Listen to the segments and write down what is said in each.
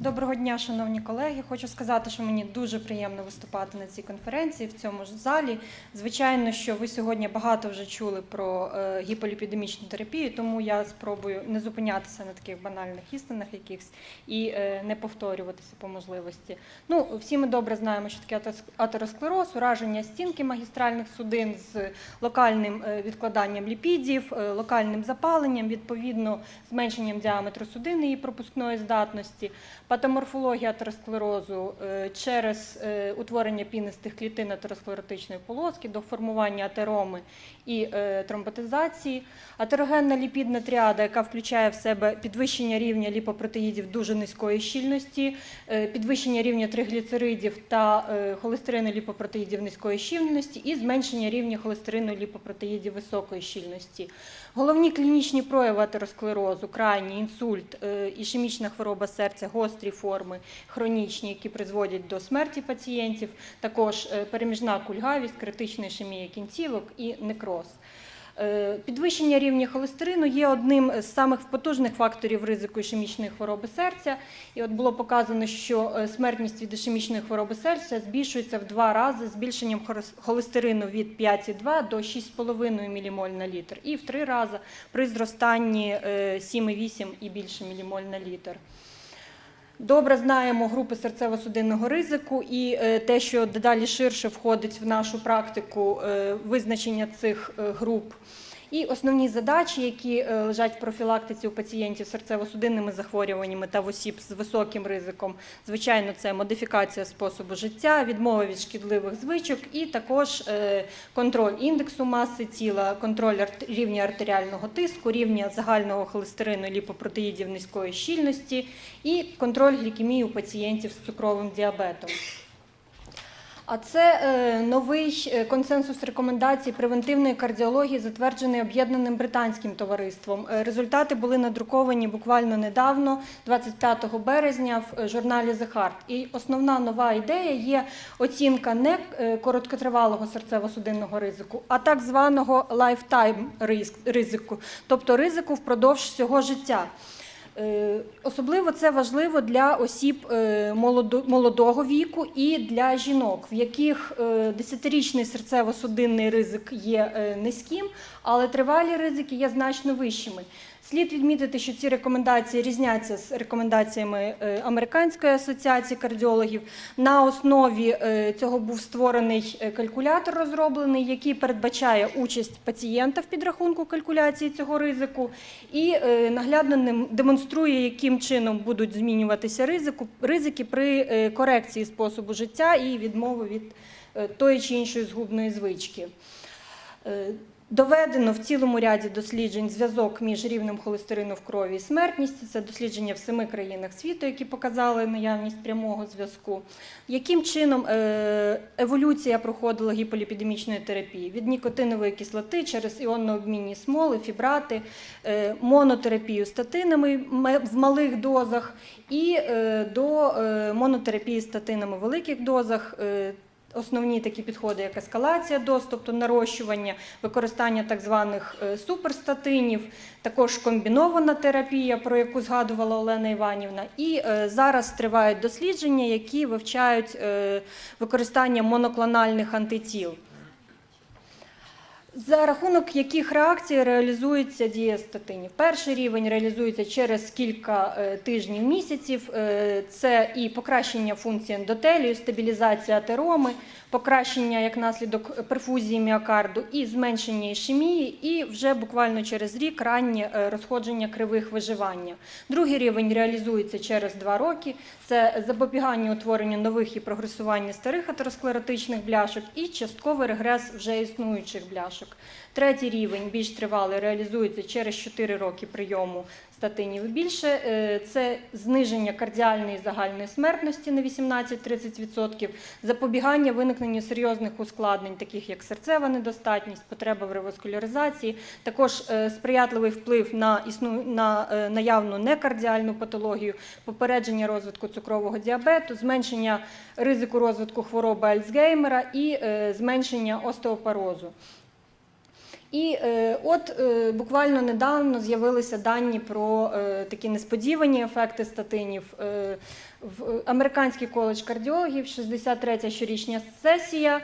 Доброго дня, шановні колеги. Хочу сказати, що мені дуже приємно виступати на цій конференції в цьому ж залі. Звичайно, що ви сьогодні багато вже чули про е, гіполіпідемічну терапію, тому я спробую не зупинятися на таких банальних істинах якихось і е, не повторюватися по можливості. Ну, всі ми добре знаємо, що таке атеросклероз, ураження стінки магістральних судин з локальним е, відкладанням ліпідів, локальним запаленням, відповідно зменшенням діаметру судини і пропускної здатності, патоморфологія атеросклерозу е, через е, утворення пінистих клітин атеросклеротичної полоски до формування атероми і е, тромботизації, атерогенна ліпідна тріада, яка включає в себе підвищення рівня ліпопротеїдів дуже низької щільності, підвищення рівня тригліцеридів та холестерину ліпопротеїдів низької щільності і зменшення рівня холестерину ліпопротеїдів високої щільності. Головні клінічні прояви атеросклерозу, крайній інсульт, ішемічна хвороба серця, гострі форми, хронічні, які призводять до смерті пацієнтів, також е, переміжна кульгавість, критична ішемія кінцівок і некроз. Е, Підвищення рівня холестерину є одним з самих потужних факторів ризику ішемічної хвороби серця. І от було показано, що е, смертність від ішемічної хвороби серця збільшується в два рази збільшенням холестерину від 5,2 до 6,5 ммоль на літр, і в три рази при зростанні е, 7,8 і більше мілімоль на літр. Добре знаємо групи серцево-судинного ризику і е, те, що дедалі ширше входить в нашу практику е, визначення цих е, груп. І основні задачі, які е, лежать в профілактиці у пацієнтів з серцево-судинними захворюваннями та в осіб з високим ризиком, звичайно, це модифікація способу життя, відмова від шкідливих звичок і також е, контроль індексу маси тіла, контроль рівня артеріального тиску, рівня загального холестерину ліпопротеїдів низької щільності і контроль глікемії у пацієнтів з цукровим діабетом. А це е, новий е, консенсус рекомендацій превентивної кардіології, затверджений об'єднаним британським товариством. Е, Результати були надруковані буквально недавно, 25 березня, в е, журналі The Heart. І основна нова ідея є оцінка не короткотривалого серцево-судинного ризику, а так званого риск- ризику, тобто ризику впродовж всього життя. Е, Особливо це важливо для осіб е, молодого віку і для жінок, в яких е, десятирічний серцево-судинний ризик є е, низьким, але тривалі ризики є значно вищими. Слід відмітити, що ці рекомендації різняться з рекомендаціями е, Американської асоціації кардіологів. На основі е, цього був створений е, калькулятор розроблений, який передбачає участь пацієнта в підрахунку калькуляції цього ризику і наглядно демонструє, яким чином будуть змінюватися ризики при корекції способу життя і відмови від тої чи іншої згубної звички. Доведено в цілому ряді досліджень зв'язок між рівнем холестерину в крові і смертністю. Це дослідження в семи країнах світу, які показали наявність прямого зв'язку. Яким чином е, еволюція проходила гіполіпідемічної терапії? Від нікотинової кислоти через іонно-обмінні смоли, фібрати, е, монотерапію статинами в малих дозах і е, до монотерапії статинами в великих дозах. Основні такі підходи, як ескалація доз, тобто нарощування, використання так званих е, суперстатинів, також комбінована терапія, про яку згадувала Олена Іванівна. І е, зараз тривають дослідження, які вивчають е, використання моноклональних антитіл. За рахунок яких реакцій реалізується дія статинів. Перший рівень реалізується через кілька е, тижнів місяців. Е, Це і покращення функції ендотелію, стабілізація атероми, покращення як наслідок перфузії міокарду і зменшення ішемії, і вже буквально через рік раннє е, розходження кривих виживання. Другий рівень реалізується через два роки. Це запобігання утворенню нових і прогресування старих атеросклеротичних бляшок і частковий регрес вже існуючих бляшок. Третій рівень, більш тривалий, реалізується через 4 роки прийому статинів більше. Е, Це зниження кардіальної загальної смертності на 18-30%, запобігання виникненню серйозних ускладнень, таких як серцева недостатність, потреба в реваскуляризації, також е, сприятливий вплив на, існу... на е, наявну некардіальну патологію, попередження розвитку цукрового діабету, зменшення ризику розвитку хвороби Альцгеймера і зменшення остеопорозу. І е, от е, буквально недавно з'явилися дані про е, такі несподівані ефекти статинів. Е, в Американський коледж кардіологів, 63-я щорічня сесія.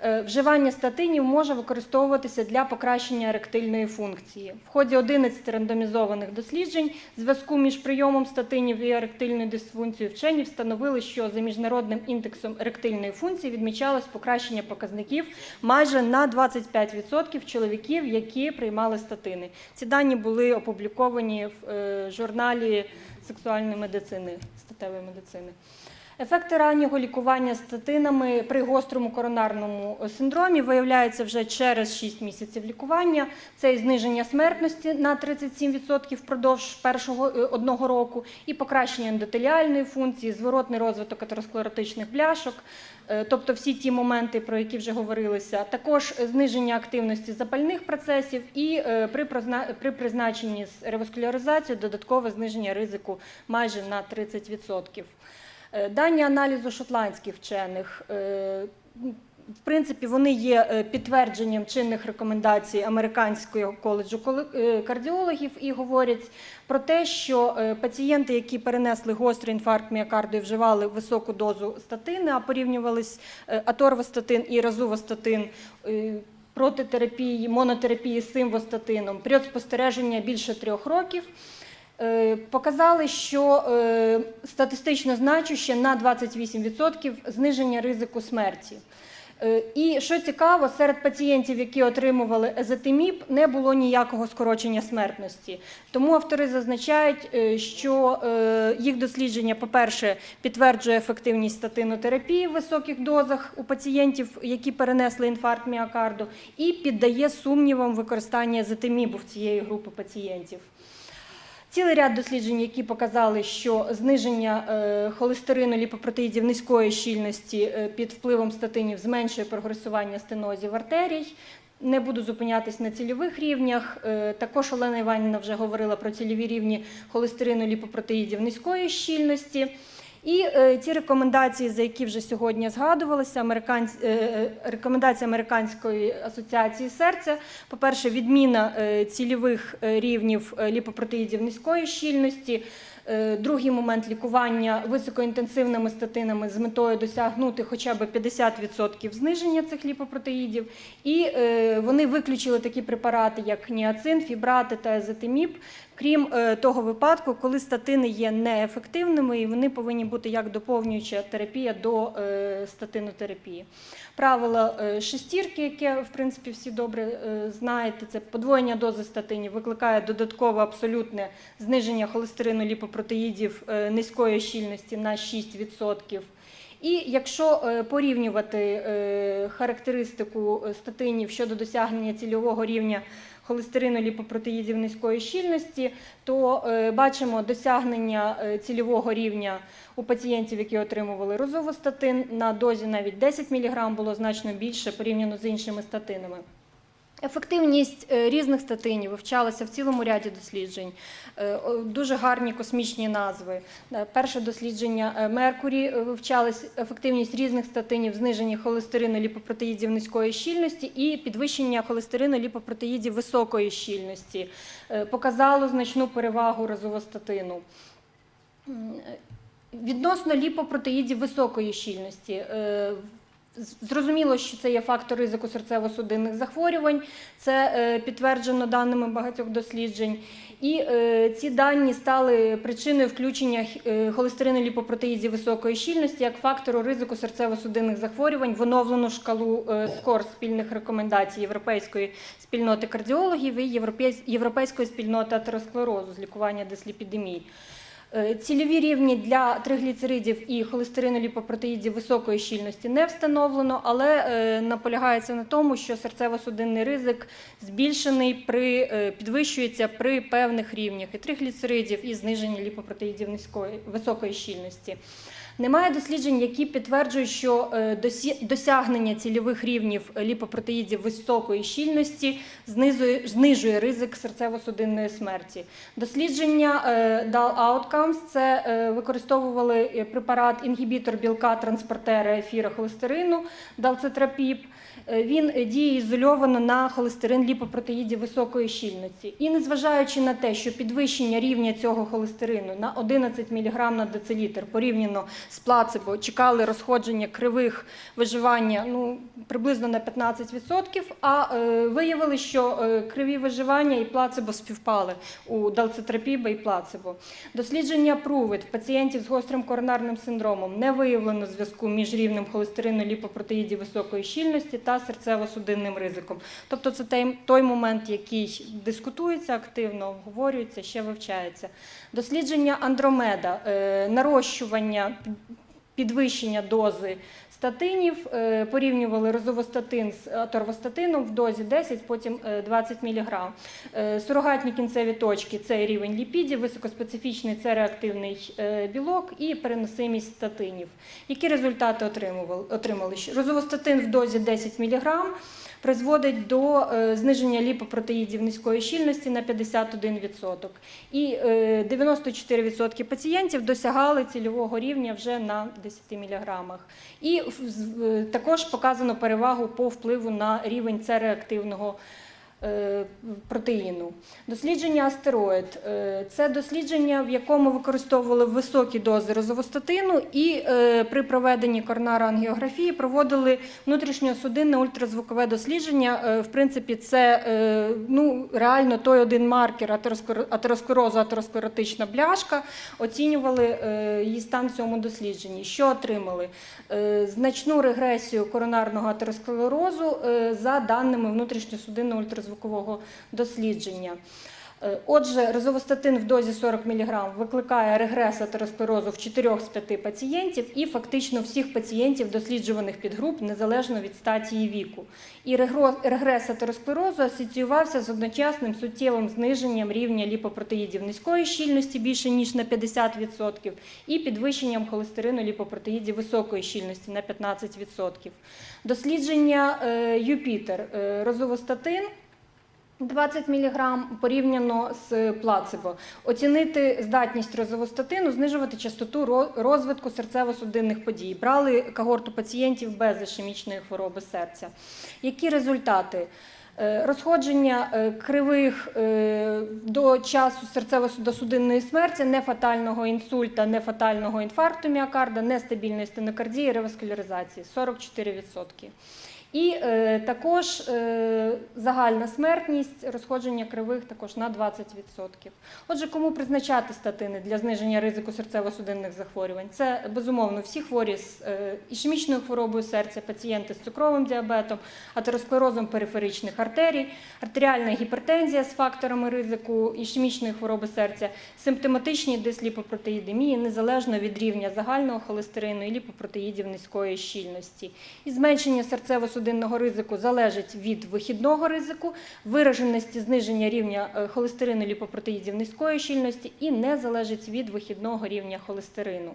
Е, Вживання статинів може використовуватися для покращення еректильної функції. В ході 11 рандомізованих досліджень зв'язку між прийомом статинів і еректильною дисфункцією вчені встановили, що за міжнародним індексом еректильної функції відмічалось покращення показників майже на 25% чоловіків, які приймали статини. Ці дані були опубліковані в е, журналі сексуальної медицини, статевої медицини. Ефекти раннього лікування статинами при гострому коронарному синдромі виявляються вже через 6 місяців лікування. Це і зниження смертності на 37% впродовж першого е, одного року, і покращення ендотеліальної функції, зворотний розвиток атеросклеротичних бляшок, е, тобто всі ті моменти, про які вже говорилися. Також зниження активності запальних процесів і е, при призна- при призначенні з реваскуляризацією додаткове зниження ризику майже на 30%. Е, Дані аналізу шотландських вчених. е, В принципі, вони є е, підтвердженням чинних рекомендацій Американського коледжу кардіологів і говорять про те, що пацієнти, які перенесли гострий інфаркт міокарду і вживали високу дозу статини, а порівнювались аторвостатин і разувостатин, проти терапії, монотерапії з симвостатином, період спостереження більше трьох років. Е, Показали, що е, статистично значуще на 28% зниження ризику смерті. Е, І що цікаво, серед пацієнтів, які отримували езотиміб, не було ніякого скорочення смертності. Тому автори зазначають, що їх дослідження, по-перше, підтверджує ефективність статинотерапії в високих дозах у пацієнтів, які перенесли інфаркт міокарду, і піддає сумнівам використання езотимібу в цієї групи пацієнтів. Цілий ряд досліджень, які показали, що зниження е, холестерину ліпопротеїдів низької щільності е, під впливом статинів зменшує прогресування стенозів артерій. Не буду зупинятись на цільових рівнях. Е, Також Олена Іванівна вже говорила про цільові рівні холестерину ліпопротеїдів низької щільності. І е, ті рекомендації, за які вже сьогодні згадувалися, американсь... е, е, рекомендації Американської асоціації серця, по-перше, відміна е, цільових е, рівнів е, ліпопротеїдів низької щільності. Другий момент лікування високоінтенсивними статинами з метою досягнути хоча б 50% зниження цих ліпопротеїдів. І вони виключили такі препарати, як ніацин, фібрати та езотиміб, крім е, того випадку, коли статини є неефективними і вони повинні бути як доповнююча терапія до е, статинотерапії. Правило е, шестірки, яке в принципі всі добре знаєте, це подвоєння дози статинів викликає додаткове абсолютне зниження холестерину ліпопротеїдів низької щільності на 6%. І якщо порівнювати характеристику статинів щодо досягнення цільового рівня холестерину ліпопротеїдів низької щільності, то е, бачимо досягнення е, цільового рівня у пацієнтів, які отримували розовостатин, на дозі навіть 10 мг було значно більше порівняно з іншими статинами. Ефективність е, різних статинів вивчалася в цілому ряді досліджень. Е, Дуже гарні космічні назви. Е, Перше дослідження Меркурі вивчалась ефективність різних статинів, зниження холестерину ліпопротеїдів низької щільності і підвищення холестерину ліпопротеїдів високої щільності. Показало значну перевагу розовостатину. Відносно ліпопротеїдів високої щільності. Зрозуміло, що це є фактор ризику серцево-судинних захворювань, це е, підтверджено даними багатьох досліджень. І е, ці дані стали причиною включення е, холестерину ліпопротеїдів високої щільності як фактору ризику серцево-судинних захворювань в оновлену шкалу СКОР спільних рекомендацій Європейської спільноти кардіологів і Європейсь- Європейської спільноти атеросклерозу з лікування дисліпідемії. Е, Цільові рівні для тригліцеридів і холестерину ліпопротеїдів високої щільності не встановлено, але е, наполягається на тому, що серцево-судинний ризик збільшений при е, підвищується при певних рівнях і тригліцеридів, і зниження ліпопротеїдів низької високої щільності. Немає досліджень, які підтверджують, що е, досягнення цільових рівнів ліпопротеїдів високої щільності знизує, знижує ризик серцево-судинної смерті. Дослідження е, DAL Outcomes це е, використовували е, препарат інгібітор білка транспортера ефіра холестерину далцетропіп. Е, Він діє ізольовано на холестерин ліпопротеїдів високої щільності. І незважаючи на те, що підвищення рівня цього холестерину на 11 мг на децилітр порівняно з плацебо чекали розходження кривих виживання ну, приблизно на 15%, а е, виявили, що е, криві виживання і плацебо співпали у далцетропіба і плацебо. Дослідження Прувит пацієнтів з гострим коронарним синдромом не виявлено зв'язку між рівнем холестерину ліпопротеїдів високої щільності та серцево-судинним ризиком. Тобто це той, момент, який дискутується активно, обговорюється, ще вивчається. Дослідження Андромеда, е, нарощування підвищення дози статинів, е, порівнювали розовостатин з аторвостатином в дозі 10, потім е, 20 мг. Е, Сурогатні кінцеві точки це рівень ліпідів, високоспецифічний це реактивний е, білок і переносимість статинів. Які результати отримали? Розовостатин в дозі 10 мг призводить до е, зниження ліпопротеїдів низької щільності на 51%. І е, 94% пацієнтів досягали цільового рівня вже на 10 мг. І е, також показано перевагу по впливу на рівень С-реактивного е, протеїну. Дослідження астероїд Е, це дослідження, в якому використовували високі дози розовостатину, і е, при проведенні коронарангіографії проводили внутрішньосудинне ультразвукове дослідження. Е, В принципі, це е, ну, реально той один маркер атеросклерозу, атеросклеротична бляшка. Оцінювали е, її стан в цьому дослідженні. Що отримали? Е, Значну регресію коронарного атеросклерозу е, за даними внутрішньосудинного ультразвукового дослідження. Е, Отже, розовостатин в дозі 40 мг викликає регрес атеросклерозу в 4 з 5 пацієнтів і фактично всіх пацієнтів досліджуваних підгруп незалежно від статі віку. І регрес атеросклерозу асоціювався з одночасним суттєвим зниженням рівня ліпопротеїдів низької щільності більше ніж на 50% і підвищенням холестерину ліпопротеїдів високої щільності на 15%. Дослідження е, Юпітер е, розовостатин 20 мг порівняно з плацебо. Оцінити здатність розовостатину, знижувати частоту розвитку серцево-судинних подій. Брали когорту пацієнтів без ішемічної хвороби серця. Які результати? Е, Розходження е, кривих е, до часу серцево-судинної смерті, нефатального інсульта, нефатального інфаркту міокарда, нестабільної стенокардії, реваскуляризації 44%. І е, також е, загальна смертність, розходження кривих також на 20%. Отже, кому призначати статини для зниження ризику серцево-судинних захворювань? Це безумовно всі хворі з е, ішемічною хворобою серця, пацієнти з цукровим діабетом, атеросклерозом периферичних артерій, артеріальна гіпертензія з факторами ризику ішемічної хвороби серця, симптоматичні дисліпопротеїдемії незалежно від рівня загального холестерину і ліпопротеїдів низької щільності. І зменшення серцево-судинного ризику залежить від вихідного ризику, вираженості зниження рівня е, холестерину ліпопротеїдів низької щільності і не залежить від вихідного рівня холестерину.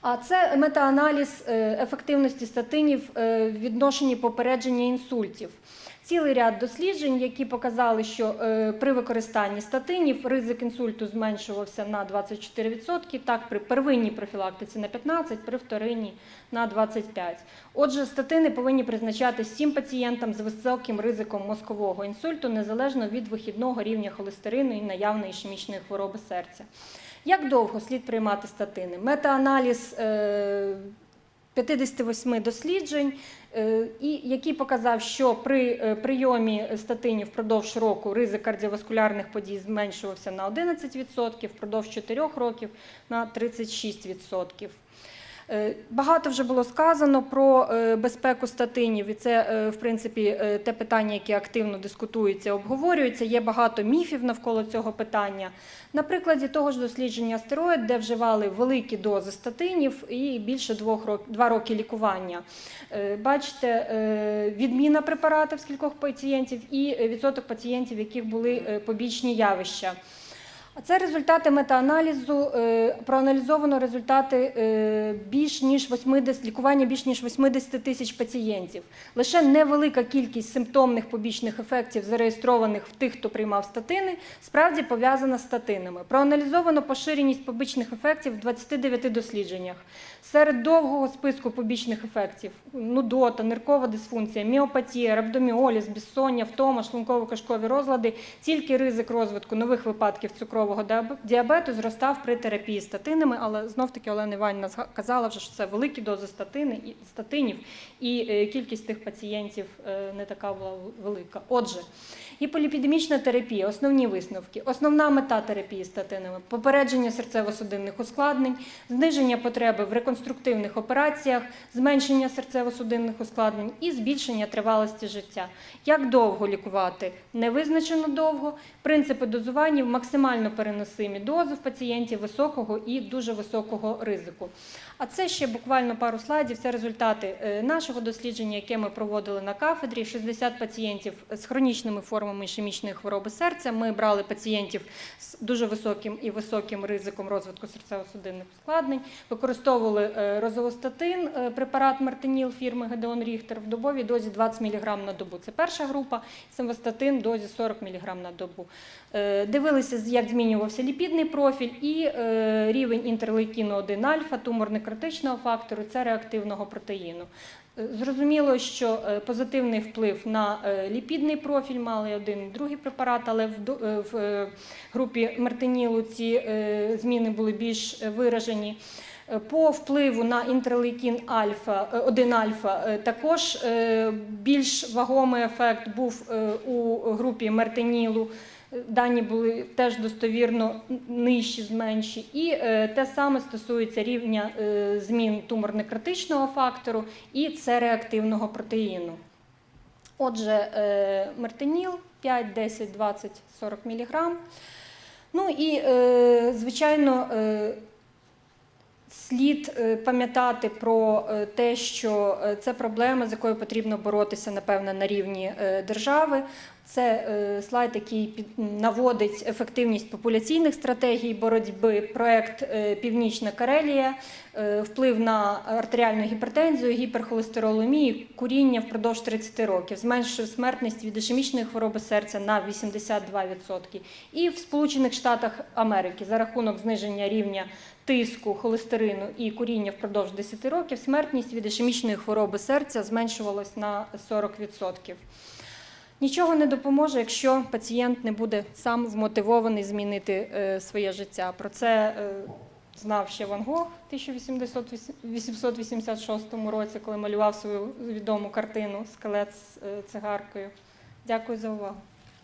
А це метааналіз е, ефективності статинів е, в відношенні попередження інсультів. Цілий ряд досліджень, які показали, що е, при використанні статинів ризик інсульту зменшувався на 24%, так при первинній профілактиці на 15%, при вторинній на 25%. Отже, статини повинні призначати всім пацієнтам з високим ризиком мозкового інсульту, незалежно від вихідного рівня холестерину і наявної ішемічної хвороби серця. Як довго слід приймати статини? Метааналіз е, 58 досліджень, е, і який показав, що при е, прийомі статинів впродовж року ризик кардіоваскулярних подій зменшувався на 11%, впродовж 4 років на 36%. Е, Багато вже було сказано про е, безпеку статинів, і це, е, в принципі, те питання, яке активно дискутується, обговорюється. Є багато міфів навколо цього питання. На прикладі того ж дослідження астероїд, де вживали великі дози статинів і більше двох років, два роки лікування. Бачите, відміна препаратів з кількох пацієнтів і відсоток пацієнтів, яких були побічні явища. Це результати метааналізу. е, Проаналізовано результати е, більш ніж 80, лікування більш ніж 80 тисяч пацієнтів. Лише невелика кількість симптомних побічних ефектів, зареєстрованих в тих, хто приймав статини, справді пов'язана з статинами. Проаналізовано поширеність побічних ефектів в 29 дослідженнях. Серед довгого списку побічних ефектів нудота, ниркова дисфункція, міопатія, рhabdomіоліз, безсоння, втома, шлунково-кишкові розлади, тільки ризик розвитку нових випадків цукрового діаб- діабету зростав при терапії статинами, але знов-таки Олена Іванівна казала вже, що це великі дози статини, статинів, і е, кількість тих пацієнтів е, не така була велика. Отже, гіполіпідемічна терапія, основні висновки, основна мета терапії статинами, попередження серцево-судинних ускладнень, зниження потреби в реконструктивних операціях, зменшення серцево-судинних ускладнень і збільшення тривалості життя. Як довго лікувати? Невизначено довго. Принципи дозування максимально переносимі дози в пацієнтів високого і дуже високого ризику. А це ще буквально пару слайдів. Це результати е, нашого дослідження, яке ми проводили на кафедрі. 60 пацієнтів з хронічними формами ішемічної хвороби серця. Ми брали пацієнтів з дуже високим і високим ризиком розвитку серцево-судинних ускладнень. Використовували е, розолостатин, е, препарат Мартиніл фірми Гедеон Ріхтер в добовій дозі 20 мг на добу. Це перша група, симвастатин дозі 40 мг на добу. Е, Дивилися, як змінювався ліпідний профіль і рівень інтерлейкіну 1 альфа, туморно-критичного фактору, це реактивного протеїну. Зрозуміло, що е, позитивний вплив на е, ліпідний профіль мали один і другий препарат, але в е, групі мартинілу ці зміни були більш виражені. По впливу на інтерлейкін альфа, е, 1 альфа також більш вагомий ефект був у групі мартинілу. Дані були теж достовірно нижчі, зменші. І е, те саме стосується рівня е, змін туморно-критичного фактору і це реактивного протеїну. Отже, е, мартиніл 5, 10, 20, 40 мг. Ну і, звичайно, слід пам'ятати про те, що це проблема, з якою потрібно боротися, напевно, на рівні держави. Це е, слайд, який наводить ефективність популяційних стратегій боротьби. Проект е, Північна Карелія, е, вплив на артеріальну гіпертензію, гіперхолестеролемію, куріння впродовж 30 років, зменшив смертність від ішемічної хвороби серця на 82%. І в Сполучених Штатах Америки за рахунок зниження рівня тиску, холестерину і куріння впродовж 10 років смертність від ішемічної хвороби серця зменшувалась на 40%. Нічого не допоможе, якщо пацієнт не буде сам вмотивований змінити е, своє життя. Про це е, знав ще Ван Гог в 1886 році, коли малював свою відому картину Скелет з е, цигаркою. Дякую за увагу.